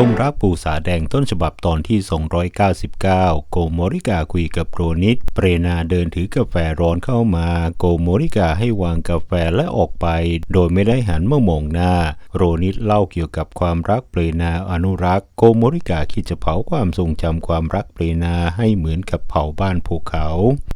ดงรักปูสาแดงต้นฉบับตอนที่ 299 โกโมริกาคุยกับโรนิตเปรนาเดินถือกาแฟร้อนเข้ามา โกโมริกาให้วางกาแฟและออกไป โดยไม่ได้หันมามองหน้า โรนิตเล่าเกี่ยวกับความรักเปรนาอนุรักษ์โกโมริกาคิดจะเผาความทรงจำความรักเปรนาให้เหมือนกับเผาบ้านภูเขา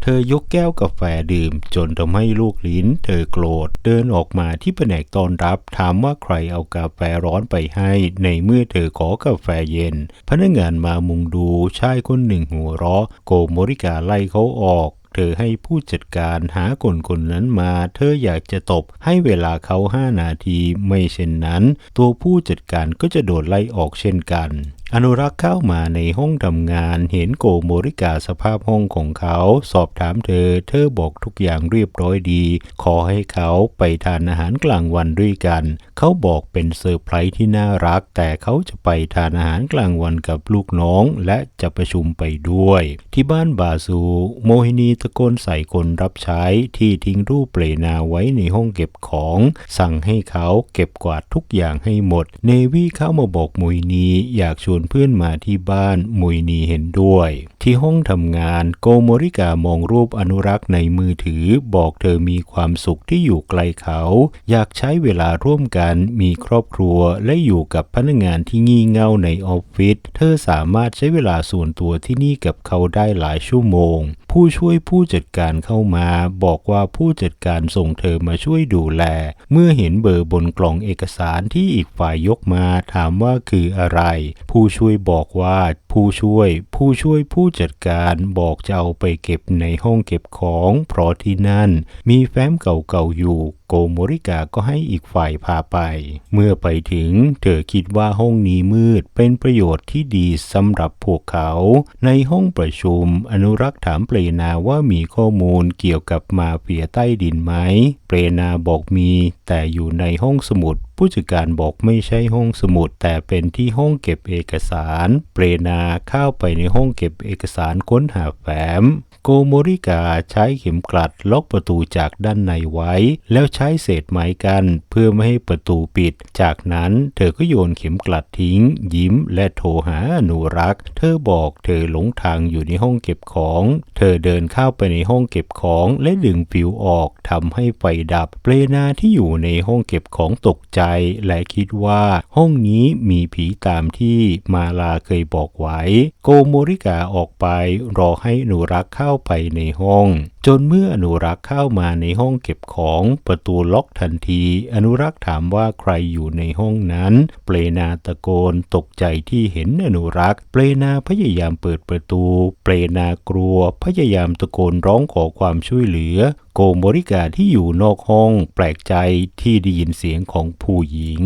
เธอยกแก้วกาแฟดื่ม จนทำให้ลูกลิ้น เธอโกรธ เดินออกมาที่แผนกต้อนรับ ถามว่าใครเอากาแฟร้อนไปให้ ในเมื่อเธอขอกาแฟเย็น พนักงานมามุงดูชายคนหนึ่งหัวเราะ โกโมริกาไล่เขาออกเธอให้ผู้จัดการหาคนคนนั้นมา เธออยากจะตบให้เวลาเขาห้านาที ไม่เช่นนั้น ตัวผู้จัดการก็จะโดนไล่ออกเช่นกัน อนุรักษ์เข้ามาในห้องทำงานเห็นโกโมริกาสภาพห้องของเขา สอบถามเธอ เธอบอกทุกอย่างเรียบร้อยดี ขอให้เขาไปทานอาหารกลางวันด้วยกัน เขาบอกเป็นเซอร์ไพรส์ที่น่ารัก แต่เขาจะไปทานอาหารกลางวันกับลูกน้อง และจะประชุมไปด้วย ที่บ้านบาซูโมฮินีตะโกนใส่คนรับใช้ที่ทิ้งรูปเปลนาไว้ในห้องเก็บของ สั่งให้เขาเก็บกวาดทุกอย่างให้หมด เนวี่เข้ามาบอกโมฮินีอยากชวนเพื่อนมาที่บ้านมุยนีเห็นด้วย ที่ห้องทำงานโกโมริกามองรูปอนุรักษ์ในมือถือ บอกเธอมีความสุขที่อยู่ไกลเขา อยากใช้เวลาร่วมกันมีครอบครัวและอยู่กับพนักงานที่งี่เง่าในออฟฟิศเธอสามารถใช้เวลาส่วนตัวที่นี่กับเขาได้หลายชั่วโมง ผู้ช่วยผู้จัดการเข้ามาบอกว่าผู้จัดการส่งเธอมาช่วยดูแล เมื่อเห็นเบอร์บนกล่องเอกสารที่อีกฝ่ายยกมาถามว่าคืออะไร ผู้ช่วยบอกว่าผู้ช่วย ผู้ช่วยผู้จัดการบอกจะเอาไปเก็บในห้องเก็บของ เพราะที่นั่น มีแฟ้มเก่าๆอยู่ โกโมริกาก็ให้อีกฝ่ายพาไป เมื่อไปถึงเธอคิดว่าห้องนี้มืดเป็นประโยชน์ที่ดีสำหรับพวกเขา ในห้องประชุม อนุรักษ์ถามเปรนาว่ามีข้อมูลเกี่ยวกับมาเฟียใต้ดินไหม เปรนาบอกมี แต่อยู่ในห้องสมุดผู้จัดการบอกไม่ใช่ห้องสมุด แต่เป็นที่ห้องเก็บเอกสาร เปรนาเข้าไปในห้องเก็บเอกสารค้นหาแฟ้ม โกโมริกาใช้เข็มกลัดล็อกประตูจากด้านในไว้ แล้วใช้เศษไม้กันเพื่อไม่ให้ประตูปิด จากนั้นเธอก็โยนเข็มกลัดทิ้ง ยิ้มและโทรหาอนุรักษ์ เธอบอกเธอหลงทางอยู่ในห้องเก็บของ เธอเดินเข้าไปในห้องเก็บของและดึงฟิวออกทำให้ไฟดับ เปรนาที่อยู่ในห้องเก็บของตกใจและคิดว่าห้องนี้มีผีตามที่มาลาเคยบอกไว้ โกโมริกาออกไปรอให้อนุรักษ์เข้าาไปในห้องจนเมื่ออนุรักษ์เข้ามาในห้องเก็บของประตูล็อกทันที อนุรักษ์ถามว่าใครอยู่ในห้องนั้น เปรนาตะโกนตกใจที่เห็นอนุรักษ์เปรนาพยายามเปิดประตู เปรนากลัว พยายามตะโกนร้องขอความช่วยเหลือ โกโมริกาที่อยู่นอกห้อง แปลกใจที่ได้ยินเสียงของผู้หญิง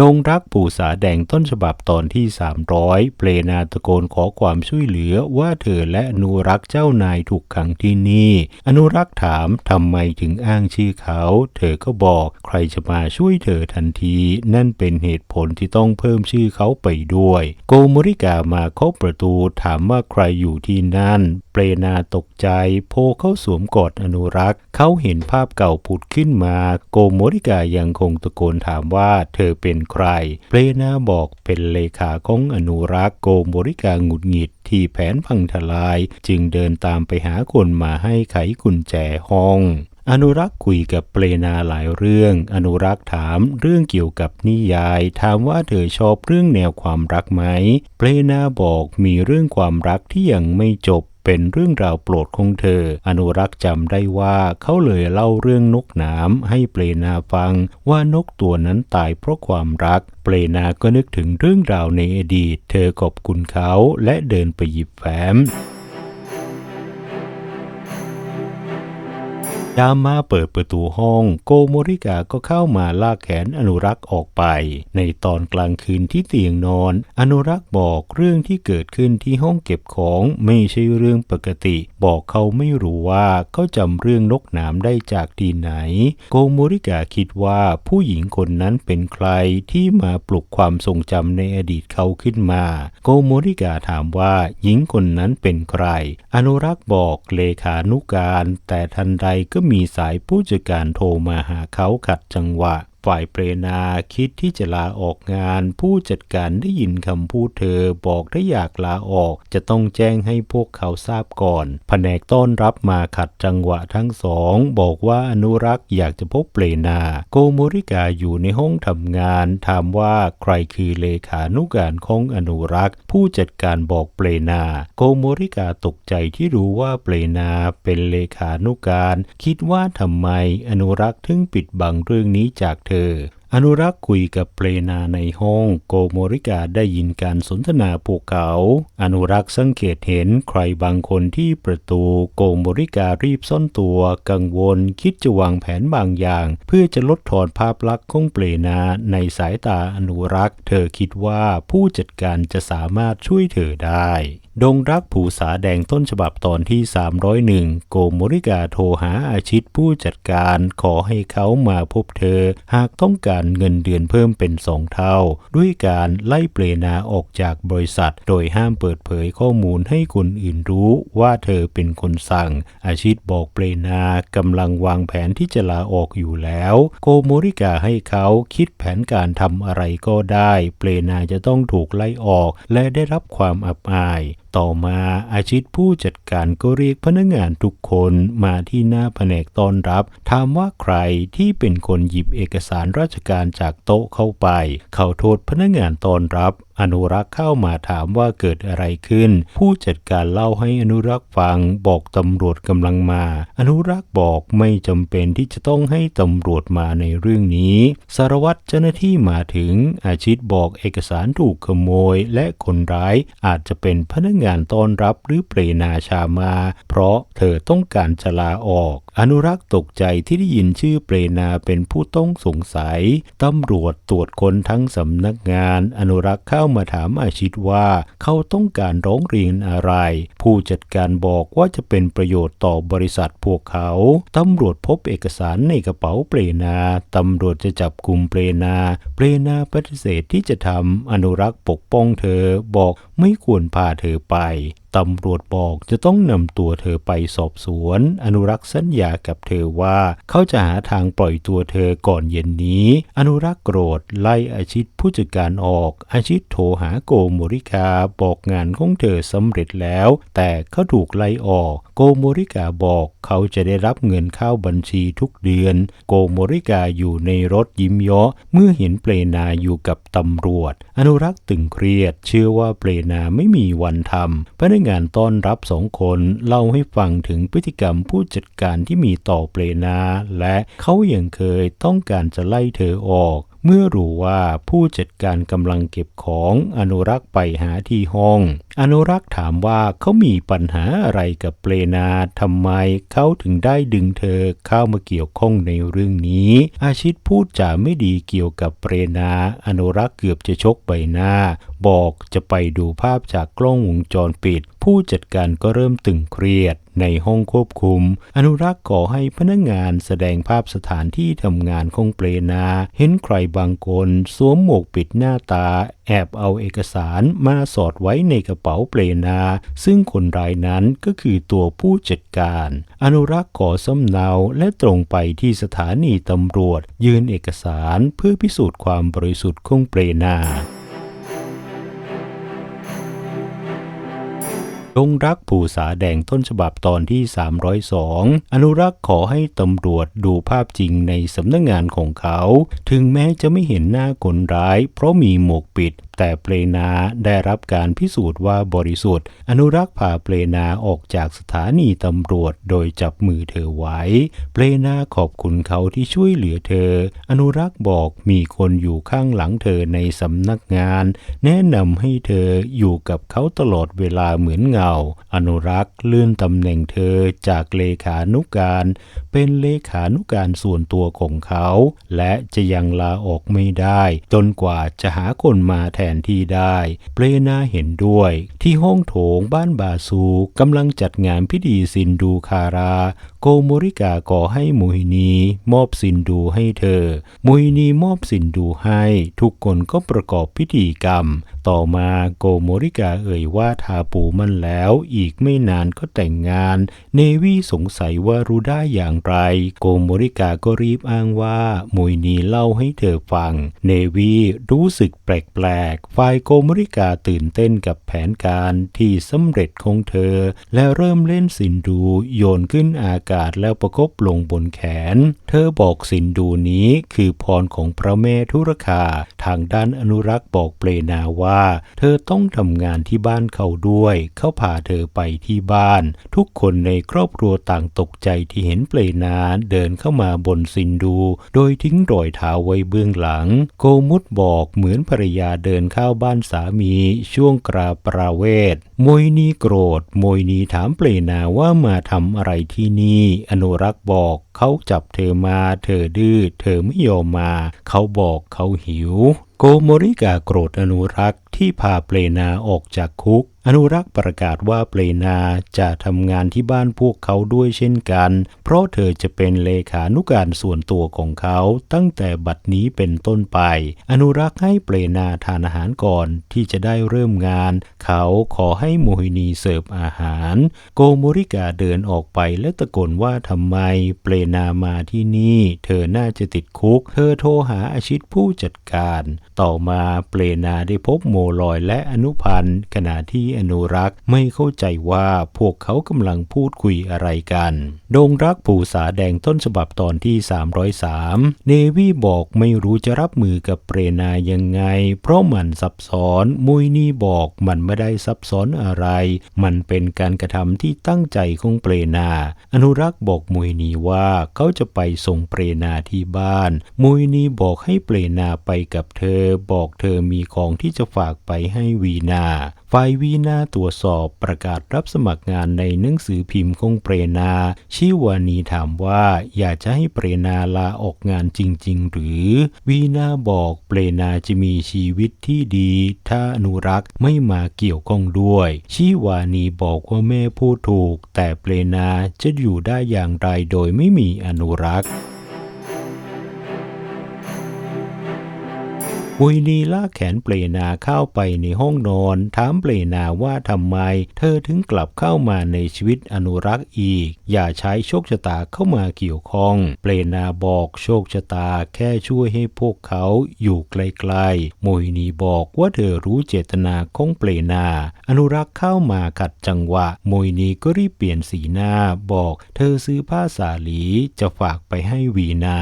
ดงรักปู่สาแดงต้นฉบับตอนที่ 300 เปรนาตะโกนขอความช่วยเหลือว่าเธอและอนุรักษ์เจ้านายถูกขังที่นี่อนุรักษ์ถามทำไมถึงอ้างชื่อเขา เธอก็บอกใครจะมาช่วยเธอทันที นั่นเป็นเหตุผลที่ต้องเพิ่มชื่อเขาไปด้วย โกโมริกามาเคาะประตูถามว่าใครอยู่ที่นั่น เปรนาตกใจ โพเข้าสวมกอดอนุรักษ์ เขาเห็นภาพเก่าผุดขึ้นมา โกโมริกายังคงตะโกนถามว่าเธอเป็นใคร เปรนาบอกเป็นเลขาของอนุรักษ์ โกโมริกาหงุดหงิด ที่แผนพังทลายจึงเดินตามไปหาคนมาให้ไขกุญแจห้องอนุรักษ์คุยกับเปรนาหลายเรื่อง อนุรักษ์ถามเรื่องเกี่ยวกับนิยาย ถามว่าเธอชอบเรื่องแนวความรักไหม เปรนาบอกมีเรื่องความรักที่ยังไม่จบ เป็นเรื่องราวโปรดของเธอ อนุรักษ์จำได้ว่าเขาเลยเล่าเรื่องนกหนามให้เปลนาฟังว่านกตัวนั้นตายเพราะความรัก เปลนาก็นึกถึงเรื่องราวในอดีต เธอขอบคุณเขาและเดินไปหยิบแฟ้ม ยามมาเปิดประตูห้อง โกโมริกาก็เข้ามาลากแขนอนุรักษ์ออกไป ในตอนกลางคืนที่เตียงนอน อนุรักษ์บอกเรื่องที่เกิดขึ้นที่ห้องเก็บของไม่ใช่เรื่องปกติ บอกเขาไม่รู้ว่าเขาจำเรื่องนกหนามได้จากที่ไหน โกโมริกาคิดว่าผู้หญิงคนนั้นเป็นใครที่มาปลุกความทรงจำในอดีตเขาขึ้นมา โกโมริกาถามว่าหญิงคนนั้นเป็นใคร อนุรักษ์บอกเลขานุการ แต่ทันใดก็มีสายผู้จัดการโทรมาหาเขาขัดจังหวะ ฝ่ายเปรนาคิดที่จะลาออกงาน ผู้จัดการได้ยินคำพูดเธอบอกถ้าอยากลาออก จะต้องแจ้งให้พวกเขาทราบก่อน แผนกต้อนรับมาขัดจังหวะทั้งสอง บอกว่าอนุรักษ์อยากจะพบเปรนา โกโมริกาอยู่ในห้องทำงานถามว่าใครคือเลขานุการของอนุรักษ์ ผู้จัดการบอกเปรนา โกโมริกาตกใจที่รู้ว่าเปรนาเป็นเลขานุการ คิดว่าทำไมอนุรักษ์ถึงปิดบังเรื่องนี้จากเธออนุรักษ์คุยกับเปรนาในห้องโกโมริกาได้ยินการสนทนาพวกเขา อนุรักษ์สังเกตเห็นใครบางคนที่ประตูโกโมริการีบซ่อนตัวกังวลคิดจะวางแผนบางอย่าง เพื่อจะลดทอนภาพลักษณ์ของเปรนาในสายตาอนุรักษ์ เธอคิดว่าผู้จัดการจะสามารถช่วยเธอได้ ดงรักผูสาแดงต้นฉบับตอนที่ 301 โกโมริกาโทรหาอาชิตผู้จัดการขอให้เขามาพบเธอ หากต้องการเงินเดือนเพิ่มเป็นสองเท่า ด้วยการไล่เปลนาออกจากบริษัท โดยห้ามเปิดเผยข้อมูลให้คนอื่นรู้ว่าเธอเป็นคนสั่ง อาชิตบอกเปลนากำลังวางแผนที่จะลาออกอยู่แล้ว โกโมริกาให้เขาคิดแผนการทำอะไรก็ได้ เปลนาจะต้องถูกไล่ออก และได้รับความอับอาย ต่อมาอาชิตผู้จัดการก็เรียกพนักงานทุกคนมาที่หน้าแผนกต้อนรับ ถามว่าใครที่เป็นคนหยิบเอกสารราชการจากโต๊ะเข้าไป เขาโทษพนักงานต้อนรับอนุรักษ์เข้ามาถามว่าเกิดอะไรขึ้น ผู้จัดการเล่าให้อนุรักษ์ฟังบอกตำรวจกำลังมา อนุรักษ์บอกไม่จำเป็นที่จะต้องให้ตำรวจมาในเรื่องนี้ สารวัตรเจ้าหน้าที่มาถึง อาชิตบอกเอกสารถูกขโมยและคนร้ายอาจจะเป็นพนักงานต้อนรับหรือเปรนาชามา เพราะเธอต้องการจะลาออก อนุรักษ์ตกใจที่ได้ยินชื่อเปรนาเป็นผู้ต้องสงสัยตำรวจตรวจคนทั้งสำนักงาน อนุรักษ์เข้ามาถามอาชิตว่าเขาต้องการร้องเรียนอะไร ผู้จัดการบอกว่าจะเป็นประโยชน์ต่อบริษัทพวกเขา ตำรวจพบเอกสารในกระเป๋าเปรนา ตำรวจจะจับกลุ่มเปรนา เปรนาปฏิเสธที่จะทำอนุรักษ์ปกป้องเธอบอกไม่ควรพาเธอไป ตำรวจบอกจะต้องนำตัวเธอไปสอบสวน อนุรักษ์สัญญากับเธอว่า เขาจะหาทางปล่อยตัวเธอก่อนเย็นนี้ อนุรักษ์โกรธไล่อาชิตผู้จัดการออก อาชิตโทรหาโกโมริกาบอกงานของเธอสำเร็จแล้ว แต่เขาถูกไล่ออก โกโมริกาบอกเขาจะได้รับเงินเข้าบัญชีทุกเดือน โกโมริกาอยู่ในรถยิ้มเยาะเมื่อเห็นเปลนาอยู่กับตำรวจ อนุรักษ์ตึงเครียด เชื่อว่าเปลนาไม่มีวันทำพนักงานต้อนรับสองคนเล่าให้ฟังถึงพฤติกรรมผู้จัดการที่มีต่อเปลนา และเขายังเคยต้องการจะไล่เธอออก เมื่อรู้ว่าผู้จัดการกำลังเก็บของอนุรักษ์ไปหาที่ห้อง อนุรักษ์ถามว่าเขามีปัญหาอะไรกับเปลนาทำไมเขาถึงได้ดึงเธอเข้ามาเกี่ยวข้องในเรื่องนี้ อาชิตพูดจาไม่ดีเกี่ยวกับเปรนา อนุรักษ์เกือบจะชกใบหน้า บอกจะไปดูภาพจากกล้องวงจรปิด ผู้จัดการก็เริ่มตึงเครียด ในห้องควบคุม อนุรักษ์ขอให้พนักงานแสดงภาพสถานที่ทำงานของเปรนา เห็นใครบางคนสวมหมวกปิดหน้าตา แอบเอาเอกสารมาสอดไว้ในกระเป๋าเปรนา ซึ่งคนรายนั้นก็คือตัวผู้จัดการ อนุรักษ์ขอสำเนาและตรงไปที่สถานีตำรวจ ยืนเอกสารเพื่อพิสูจน์ความบริสุทธิ์ของเปรนา จงรักผู้สาแดงต้นฉบับตอนที่ 302 อนุรักษ์ขอให้ตำรวจดูภาพจริงในสำนักงงานของเขา ถึงแม้จะไม่เห็นหน้าคนร้าย เพราะมีหมวกปิด แต่เปลนาได้รับการพิสูจน์ว่าบริสุทธิ์ อนุรักษ์พาเปลนาออกจากสถานีตำรวจโดยจับมือเธอไว้ เปลนาขอบคุณเขาที่ช่วยเหลือเธอ อนุรักษ์บอกมีคนอยู่ข้างหลังเธอในสำนักงาน แนะนำให้เธออยู่กับเขาตลอดเวลาเหมือนเงา อนุรักษ์เลื่อนตำแหน่งเธอจากเลขานุการ เป็นเลขานุการส่วนตัวของเขา และจะยังลาออกไม่ได้ จนกว่าจะหาคนมาแทนที่ได้ เปรนาเห็นด้วย ที่ห้องโถงบ้านบาซูกำลังจัดงานพิธีซินดูคารา โกโมริกาก่อให้มุฮินี มอบสินดูให้เธอ มุฮินีมอบสินดูให้ ทุกคนก็ประกอบพิธีกรรม ต่อมาโกโมริกาเอ่ยว่าทาปูมันแล้ว อีกไม่นานก็แต่งงาน เนวี่สงสัยว่ารู้ได้อย่างไร โกโมริกาก็รีบอ้างว่ามุยนีเล่าให้เธอฟัง เนวีรู้สึกแปลกๆฝ่ายโกมริกาตื่นเต้นกับแผนการที่สำเร็จของเธอ และเริ่มเล่นสินดูโยนขึ้นอากาศแล้วประกบลงบนแขน เธอบอกสินดูนี้คือพรของพระแม่ธุรคา ทางด้านอนุรักษ์บอกเปลนาว่า เธอต้องทำงานที่บ้านเขาด้วย เขาพาเธอไปที่บ้าน ทุกคนในครอบครัวต่างตกใจที่เห็นเปลนาเดินเข้ามาบนสินดู โดยทิ้งรอยเท้าไว้เบื้องหลัง โกมุดบอกเหมือนภรรยาเดินเข้าบ้านสามีช่วงกราปราเวทมวยนีโกรธมวยนีถามเปลนาว่ามาทำอะไรที่นี่ อนุรักษ์บอก เขาจับเธอมา เธอดื้อ เธอไม่ยอมมา เขาบอกเขาหิว โกโมริกาโกรธอนุรักษ์ที่พาเปลนาออกจากคุก อนุรักษ์ประกาศว่าเปลนาจะทำงานที่บ้านพวกเขาด้วยเช่นกัน เพราะเธอจะเป็นเลขานุการส่วนตัวของเขาตั้งแต่บัดนี้เป็นต้นไป อนุรักษ์ให้เปลนาทานอาหารก่อนที่จะได้เริ่มงาน เขาขอให้โมฮินีเสิร์ฟอาหาร โกโมริกาเดินออกไปและตะโกนว่าทำไมเปลนามาที่นี่ เธอน่าจะติดคุก เธอโทรหาอาชิตผู้จัดการ ต่อมาเปลนาได้พบโมลอยและอนุพันธ์ขณะที่อนุรักษ์ไม่เข้าใจว่าพวกเขากำลังพูดคุยอะไรกัน ดงรักผูสาแดงต้นฉบับตอนที่ 303 เนวี่บอกไม่รู้จะรับมือกับเปรนายังไง เพราะมันซับซ้อน มุยนี่บอกมันไม่ได้ซับซ้อนอะไร มันเป็นการกระทำที่ตั้งใจของเปรนา อนุรักษ์บอกมุยนีว่าเขาจะไปส่งเปรนาที่บ้าน มุยนีบอกให้เปรนาไปกับเธอ บอกเธอมีของที่จะฝากไปให้วีนา ฝ่ายวีนาตรวจสอบประกาศรับสมัครงานในหนังสือพิมพ์ของเปรนา ชิวานีถามว่าอยากจะให้เปรนาลาออกงานจริง ๆ หรือ วีนาบอกเปรนาจะมีชีวิตที่ดี ถ้าอนุรักษ์ไม่มาเกี่ยวข้องด้วย ชิวานีบอกว่าแม่พูดถูก แต่เปรนาจะอยู่ได้อย่างไรโดยไม่มีอนุรักษ์ มุยนีลากแขนเปลนาเข้าไปในห้องนอน ถามเปลนาว่าทำไม เธอถึงกลับเข้ามาในชีวิตอนุรักษ์อีก อย่าใช้โชคชะตาเข้ามาเกี่ยวข้อง เปลนาบอกโชคชะตาแค่ช่วยให้พวกเขาอยู่ไกลๆมุยนีบอกว่าเธอรู้เจตนาของเปลนา อนุรักษ์เข้ามาขัดจังหวะมุยนีก็รีบเปลี่ยนสีหน้าบอก เธอซื้อผ้าสาลีจะฝากไปให้วีนา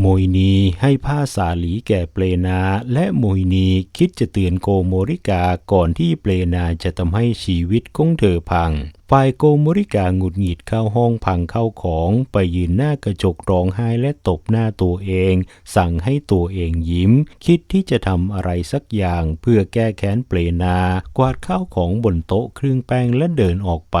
โมยนีให้ผ้าสาลีแก่เปลนาและโมยนีคิดจะเตือนโกโมริกาก่อนที่เปลนาจะทำให้ชีวิตของเธอพัง ฝ่ายโกโมริกาหงุดหงิดเข้าห้องพังเข้าของไปยืนหน้ากระจกร้องไห้และตบหน้าตัวเอง สั่งให้ตัวเองยิ้ม คิดที่จะทำอะไรสักอย่างเพื่อแก้แค้นเปลนา กวาดข้าวของบนโต๊ะเครื่องแป้งและเดินออกไป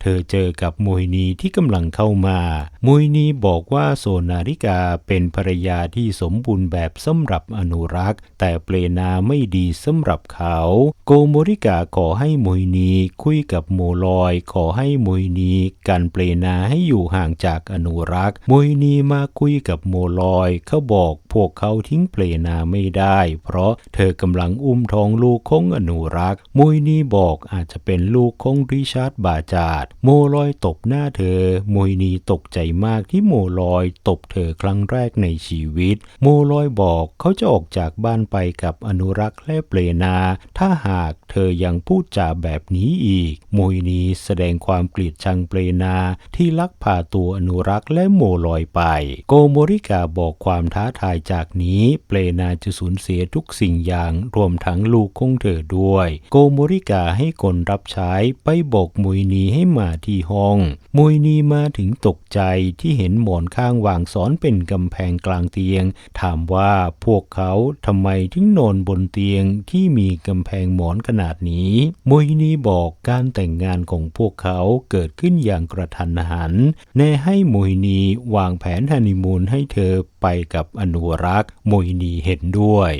เธอเจอกับมุยนีที่กำลังเข้ามามุยนีบอกว่าโซนาริกาเป็นภรรยาที่สมบูรณ์แบบสำหรับอนุรักษ์ แต่เปลนาไม่ดีสำหรับเขา โกโมริกาขอให้มุยนีคุยกับโมลอยขอให้มุยนีกันเปลนาให้อยู่ห่างจากอนุรักษ์ มุยนีมาคุยกับโมลอยเขาบอกพวกเขาทิ้งเปลนาไม่ได้ เพราะเธอกำลังอุ้มท้องลูกของอนุรักษ์ มุยนีบอกอาจจะเป็นลูกของริชาร์ดบาจาดโมลอยตบหน้าเธอ มุยนีตกใจมากที่โมลอยตบเธอครั้งแรกในชีวิต โมลอยบอกเขาจะออกจากบ้านไปกับอนุรักษ์และเปลนา ถ้าหากเธอยังพูดจาแบบนี้อีก มุยนีแสดงความเกลียดชังเปลนาที่ลักพาตัวอนุรักษ์และโมลอยไป โกโมริกาบอกความท้าทายจากนี้เปลนาจะสูญเสียทุกสิ่งอย่างรวมทั้งลูกของเธอด้วย โกโมริกาให้คนรับใช้ไปบอกมุยนีให้มาที่ห้อง มุยนีมาถึงตกใจที่เห็นหมอนข้างวางซ้อนเป็นกำแพงกลางเตียง ถามว่าพวกเขาทำไมถึงนอนบนเตียงที่มีกำแพงหมอนขนาดนี้ มุยนีบอกการแต่งงานของพววกเขาเกิดขึ้นอย่างกระทันหัน แน่ให้มยนีวางแผนฮันนีมูนให้เธอไปกับอนุรักษ์มยนีเห็นด้วย